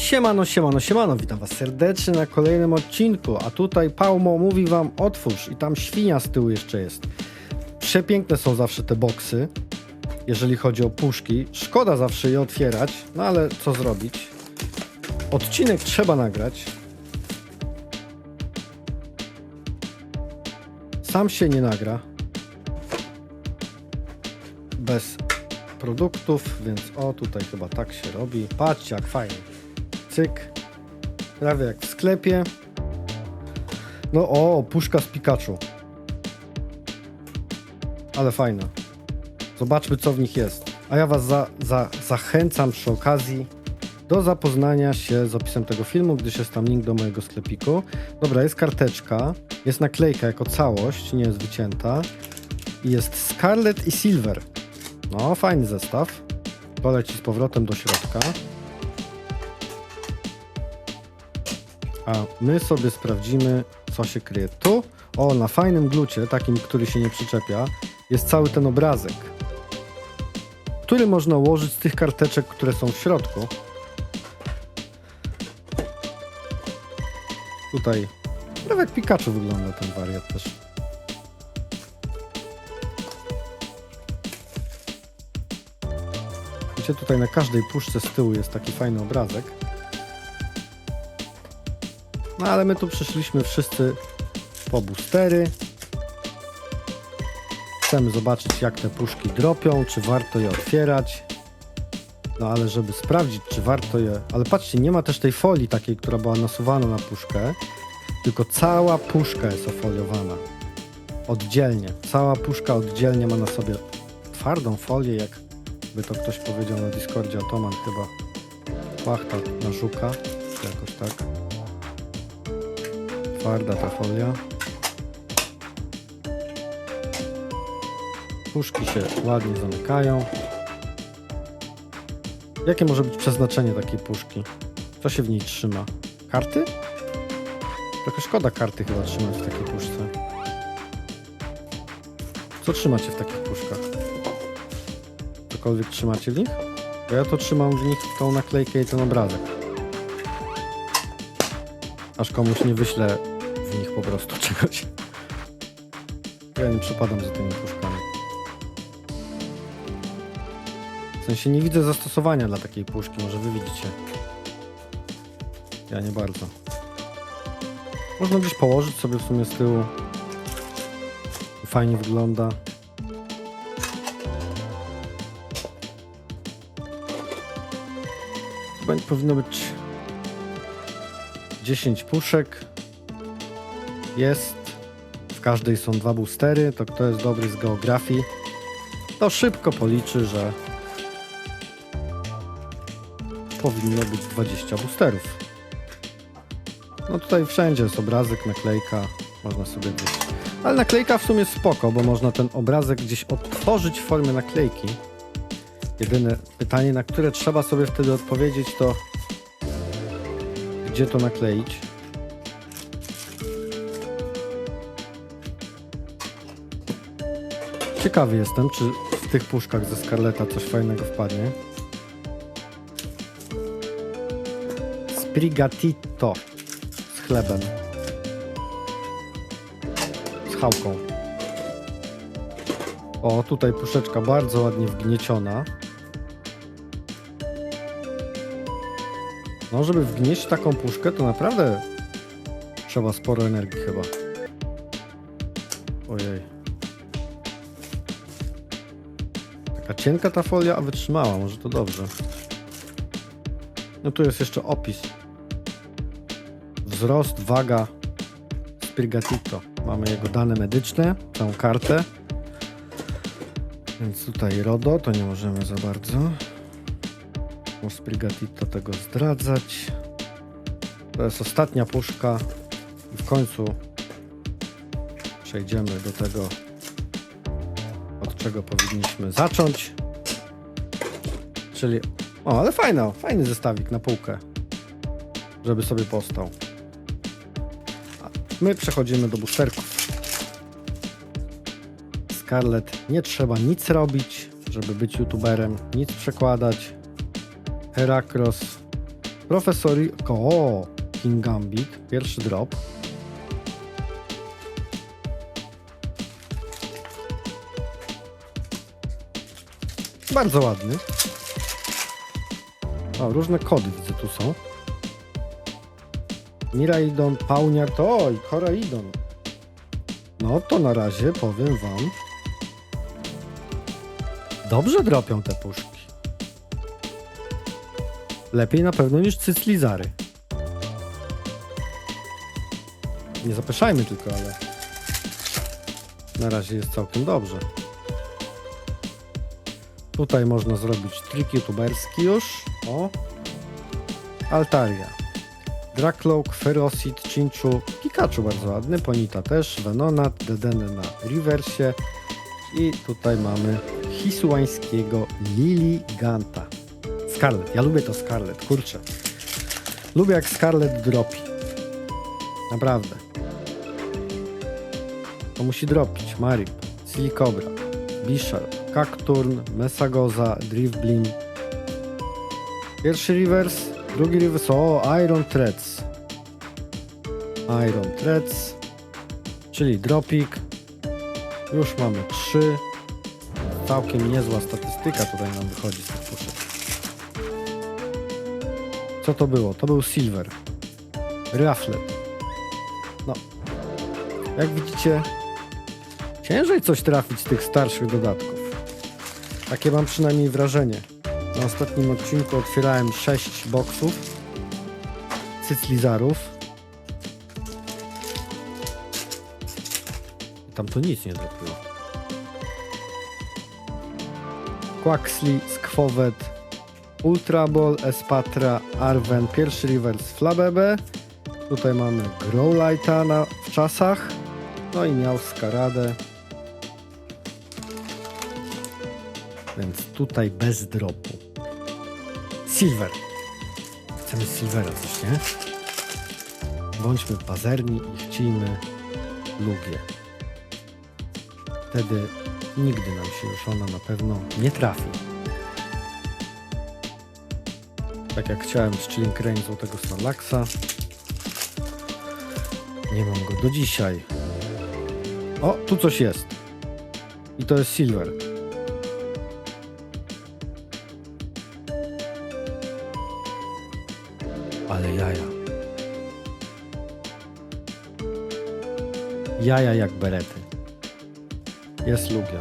Siemano, siemano, siemano, witam was serdecznie na kolejnym odcinku, a tutaj Paumo mówi wam otwórz i tam świnia z tyłu jeszcze jest. Przepiękne są zawsze te boksy, jeżeli chodzi o puszki. Szkoda zawsze je otwierać, no ale co zrobić? Odcinek trzeba nagrać. Sam się nie nagra. Bez produktów, więc o tutaj chyba tak się robi. Patrzcie jak fajnie. Cyk. Prawie jak w sklepie. No o, puszka z Pikachu. Ale fajna. Zobaczmy co w nich jest. A ja was za, za, zachęcam przy okazji do zapoznania się z opisem tego filmu, gdyż jest tam link do mojego sklepiku. Dobra, jest karteczka, jest naklejka jako całość, nie jest wycięta. I jest Scarlet i Silver. No, fajny zestaw. Poleci z powrotem do środka. A my sobie sprawdzimy, co się kryje tu. O, na fajnym glucie, takim, który się nie przyczepia, jest cały ten obrazek, który można ułożyć z tych karteczek, które są w środku. Tutaj, prawie jak Pikachu wygląda ten wariat też. Widzicie, tutaj na każdej puszce z tyłu jest taki fajny obrazek. No ale my tu przyszliśmy wszyscy po boostery. Chcemy zobaczyć jak te puszki dropią, czy warto je otwierać. No ale żeby sprawdzić, czy warto je... Ale patrzcie, nie ma też tej folii takiej, która była nasuwana na puszkę, tylko cała puszka jest ofoliowana. Oddzielnie. Cała puszka oddzielnie ma na sobie twardą folię, jak by to ktoś powiedział na Discordzie, Otoman chyba. Płachta na żuka, jakoś tak. Twarda ta folia. Puszki się ładnie zamykają. Jakie może być przeznaczenie takiej puszki? Co się w niej trzyma? Karty? Trochę szkoda karty chyba trzymać w takiej puszce. Co trzymacie w takich puszkach? Cokolwiek trzymacie w nich? Bo ja to trzymam w nich tą naklejkę i ten obrazek. Aż komuś nie wyślę w nich po prostu czegoś. Ja nie przepadam za tymi puszkami. W sensie nie widzę zastosowania dla takiej puszki, może wy widzicie. Ja nie bardzo. Można gdzieś położyć sobie w sumie z tyłu. Fajnie wygląda. Chyba powinno być 10 puszek. Jest. W każdej są dwa boostery. To kto jest dobry z geografii, to szybko policzy, że powinno być 20 boosterów. No tutaj wszędzie jest obrazek, naklejka. Można sobie gdzieś... Ale naklejka w sumie spoko, bo można ten obrazek gdzieś odtworzyć w formie naklejki. Jedyne pytanie, na które trzeba sobie wtedy odpowiedzieć, to gdzie to nakleić. Ciekawy jestem, czy w tych puszkach ze Scarletta coś fajnego wpadnie. Sprigatito z chlebem. Z chałką. O, tutaj puszeczka bardzo ładnie wgnieciona. No, żeby wgnieść taką puszkę, to naprawdę trzeba sporo energii chyba. Ojej. Taka cienka ta folia, a wytrzymała, może to dobrze. No tu jest jeszcze opis. Wzrost, waga Sprigatito. Mamy jego dane medyczne, całą kartę. Więc tutaj RODO, to nie możemy za bardzo. O Sprigatito tego zdradzać. To jest ostatnia puszka. I w końcu przejdziemy do tego, od czego powinniśmy zacząć. Czyli. O, ale fajno, fajny zestawik na półkę. Żeby sobie postał. A my przechodzimy do boosterków. Scarlett nie trzeba nic robić, żeby być youtuberem, nic przekładać. Heracross Profesori... O, King Gambit. Pierwszy drop. Bardzo ładny. O, różne kody widzę tu są. Miraidon, Pauniar, to oj, Koraidon. No to na razie powiem wam. Dobrze dropią te puszki. Lepiej na pewno niż cyclizary. Nie zapeszajmy tylko, ale na razie jest całkiem dobrze. Tutaj można zrobić trik youtuberski już. O. Altaria. Drakloak, Ferocid, Chinchu, Pikachu bardzo ładny, Ponita też, Venonat, Dedenne na rewersie i tutaj mamy Hisuańskiego Liliganta. Scarlet, ja lubię to Scarlet, kurczę. Lubię jak Scarlet dropi. Naprawdę. To musi dropić. Marip, Silicobra, Bisharp, Cacturn, Mesagoza, Drifblim. Pierwszy reverse, drugi reverse, o, Iron Threads. Iron Threads, czyli dropik. Już mamy trzy. Całkiem niezła statystyka tutaj nam wychodzi z tych. Co to było? To był Silver. Rafflet. No. Jak widzicie, ciężej coś trafić z tych starszych dodatków. Takie mam przynajmniej wrażenie. Na ostatnim odcinku otwierałem 6 boksów cyclizarów. Tam to nic nie dropiło. Quaxley, Squowet, Ultra Ball, Espatra, Arven, pierwszy reverse Flabebe. Tutaj mamy Growlighta na, w czasach. No i miał Skaradę. Więc tutaj bez dropu. Silver. Chcemy Silvera coś, nie? Bądźmy pazerni i chciejmy Lugię. Wtedy nigdy nam się już ona na pewno nie trafi. Tak jak chciałem z Chilling Rain Złotego Snorlaxa. Nie mam go do dzisiaj. O, tu coś jest. I to jest Silver. Ale jaja. Jaja jak berety. Jest Lugia.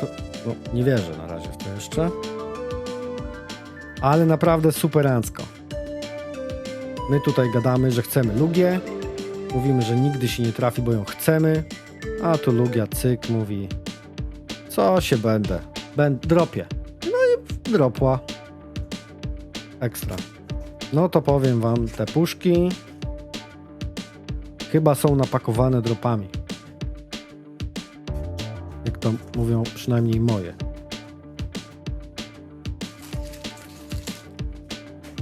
To, no, nie wierzę na razie w jeszcze. Ale naprawdę superancko. My tutaj gadamy, że chcemy Lugię. Mówimy, że nigdy się nie trafi, bo ją chcemy. A tu Lugia cyk mówi co się będę. Będę dropie. No i dropła. Ekstra. No to powiem wam, te puszki chyba są napakowane dropami. Jak to mówią przynajmniej moje.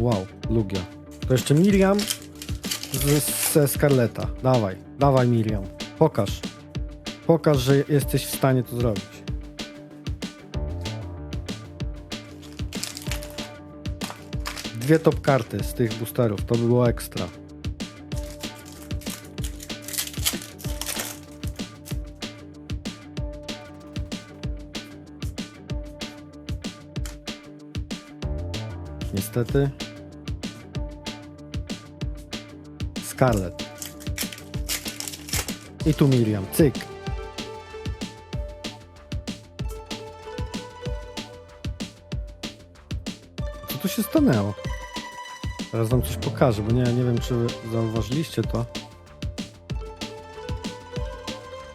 Wow, Lugia. To jeszcze Miriam z, ze Scarletta. Dawaj, dawaj Miriam. Pokaż. Pokaż, że jesteś w stanie to zrobić. Dwie top karty z tych boosterów. To by było ekstra. Niestety. Scarlet. I tu Miriam. Cyk. Co tu się stanęło? Teraz wam coś pokażę, bo nie, nie wiem, czy zauważyliście to.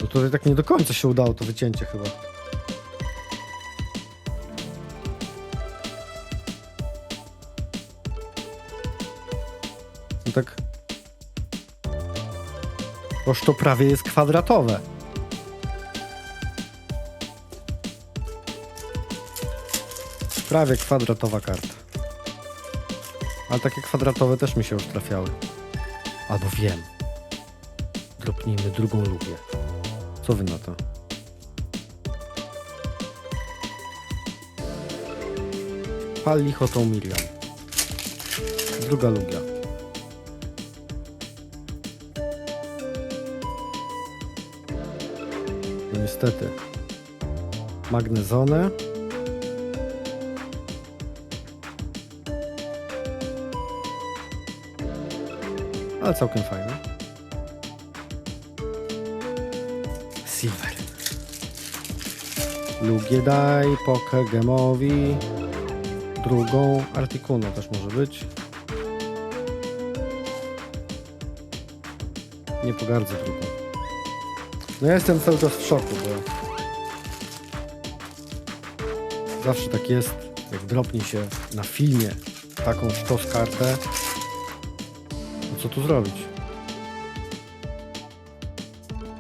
Bo tutaj tak nie do końca się udało to wycięcie chyba. No tak... Boż to prawie jest kwadratowe. Prawie kwadratowa karta. Ale takie kwadratowe też mi się już trafiały. Albo wiem. Dropnijmy drugą lubię. Co wy na to? Pal licho tą Miriam. Druga Lugia. No niestety. Magnezone. Ale całkiem fajne. Silver. Lugie daj, Poke Gemowi. Drugą Articuno też może być. Nie pogardzę drugą. No ja jestem cały czas w szoku, bo zawsze tak jest, jak dropnie się na filmie taką sztos kartę, to co tu zrobić?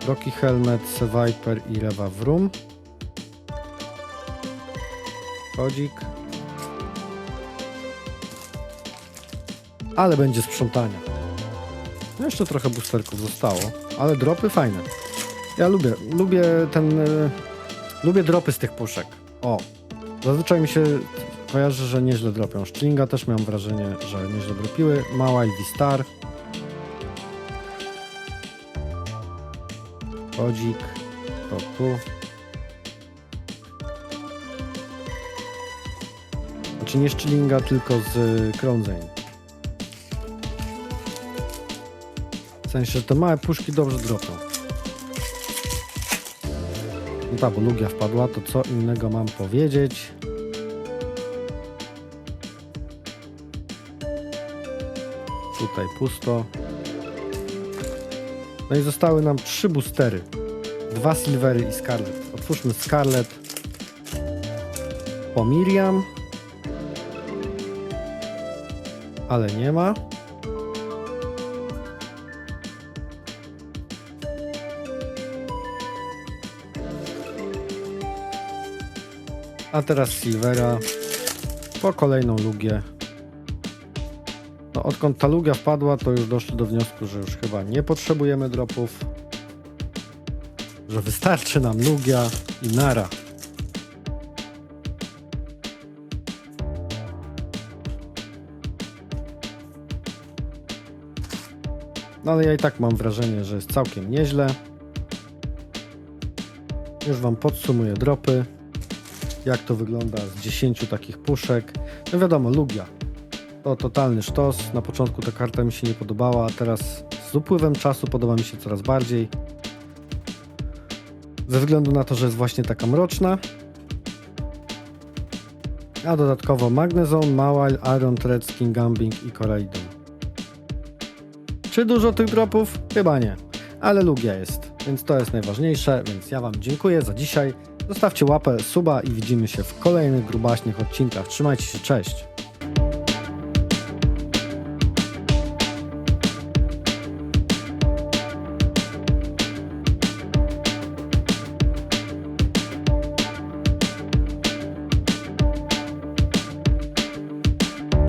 Rocky Helmet, Viper i Rewa Vroom. Kodzik. Ale będzie sprzątania. No jeszcze trochę boosterków zostało, ale dropy fajne. Ja lubię, lubię ten, e, lubię dropy z tych puszek. O, zazwyczaj mi się kojarzy, że nieźle dropią. Stringa też miałem wrażenie, że nieźle dropiły. Mała Ivy Star. Kodzik, to tu. Znaczy nie Szczelinga, tylko z Krądzeń. W sensie, że te małe puszki dobrze dropią. No tak, bo Lugia wpadła, to co innego mam powiedzieć? Tutaj pusto. No i zostały nam trzy boostery. Dwa Silvery i Scarlet. Otwórzmy Scarlet. Po Miriam. Ale nie ma. A teraz Silvera. Po kolejną Lugię. No, odkąd ta Lugia wpadła, to już doszli do wniosku, że już chyba nie potrzebujemy dropów. Że wystarczy nam Lugia i Nara. No ale ja i tak mam wrażenie, że jest całkiem nieźle. Już wam podsumuję dropy. Jak to wygląda z 10 takich puszek. No wiadomo, Lugia. To totalny sztos. Na początku ta karta mi się nie podobała, a teraz z upływem czasu podoba mi się coraz bardziej. Ze względu na to, że jest właśnie taka mroczna. A dodatkowo Magnezone, Mawile, Iron Thread, Skin Gambling i Coraidon. Czy dużo tych dropów? Chyba nie. Ale Lugia jest, więc to jest najważniejsze, więc ja Wam dziękuję za dzisiaj. Zostawcie łapę, suba i widzimy się w kolejnych grubaśnych odcinkach. Trzymajcie się, cześć!